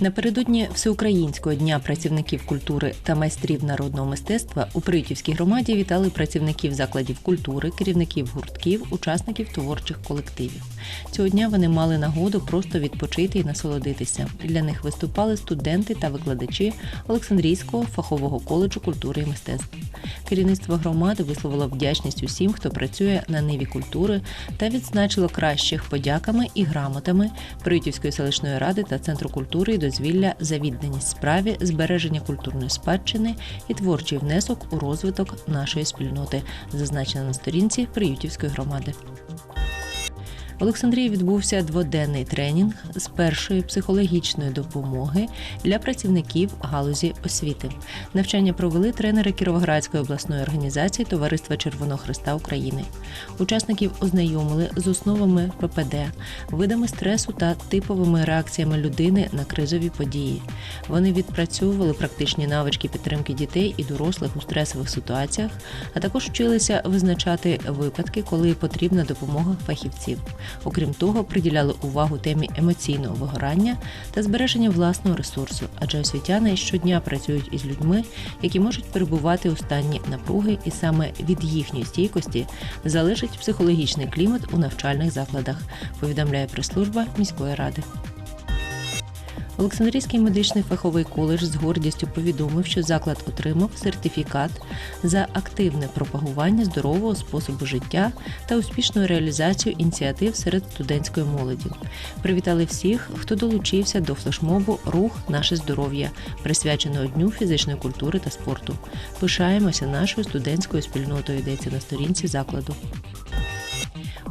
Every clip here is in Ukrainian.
Напередодні всеукраїнського дня працівників культури та майстрів народного мистецтва у Приютівській громаді вітали працівників закладів культури, керівників гуртків, учасників творчих колективів. Цього дня вони мали нагоду просто відпочити і насолодитися. Для них виступали студенти та викладачі Олександрійського фахового коледжу культури і мистецтв. Керівництво громади висловило вдячність усім, хто працює на ниві культури, та відзначило кращих подяками і грамотами Приютівської селищної ради та центру культури і дозвілля за відданість справі, збереження культурної спадщини і творчий внесок у розвиток нашої спільноти, зазначено на сторінці Приютівської громади. В Олександрії відбувся дводенний тренінг з першої психологічної допомоги для працівників галузі освіти. Навчання провели тренери Кіровоградської обласної організації Товариства Червоного Христа України. Учасників ознайомили з основами ППД, видами стресу та типовими реакціями людини на кризові події. Вони відпрацьовували практичні навички підтримки дітей і дорослих у стресових ситуаціях, а також вчилися визначати випадки, коли потрібна допомога фахівців. Окрім того, приділяли увагу темі емоційного вигорання та збереження власного ресурсу, адже освітяни щодня працюють із людьми, які можуть перебувати у стані напруги, і саме від їхньої стійкості залежить психологічний клімат у навчальних закладах, повідомляє прес-служба міської ради. Олександрійський медичний фаховий коледж з гордістю повідомив, що заклад отримав сертифікат за активне пропагування здорового способу життя та успішну реалізацію ініціатив серед студентської молоді. Привітали всіх, хто долучився до флешмобу Рух наше здоров'я, присвяченого Дню фізичної культури та спорту. Пишаємося нашою студентською спільнотою. Йдеться на сторінці закладу.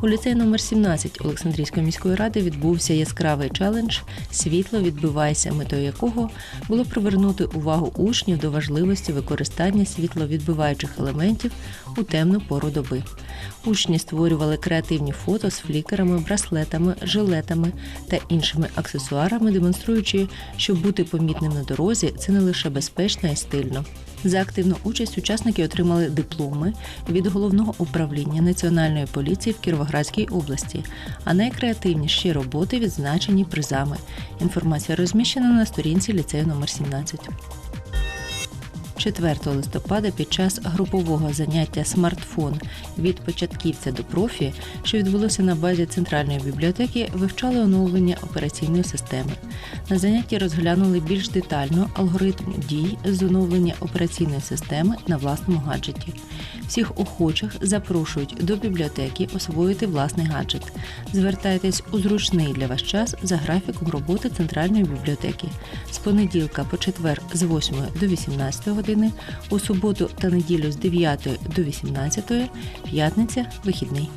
У ліцеї номер 17 Олександрійської міської ради відбувся яскравий челендж Світло відбивайся, метою якого було привернути увагу учнів до важливості використання світловідбиваючих елементів у темну пору доби. Учні створювали креативні фото з флікерами, браслетами, жилетами та іншими аксесуарами, демонструючи, що бути помітним на дорозі це не лише безпечно і стильно. За активну участь учасники отримали дипломи від головного управління Національної поліції в Кіровоградській області, а найкреативніші роботи відзначені призами. Інформація розміщена на сторінці ліцею номер 17. 4 листопада під час групового заняття смартфон від початківця до профі, що відбулося на базі центральної бібліотеки, вивчали оновлення операційної системи. На занятті розглянули більш детально алгоритм дій з оновлення операційної системи на власному гаджеті. Всіх охочих запрошують до бібліотеки освоїти власний гаджет. Звертайтесь у зручний для вас час за графіком роботи центральної бібліотеки з понеділка по четвер з 8 до 18 години, у суботу та неділю з 9 до 18, п'ятниця вихідний.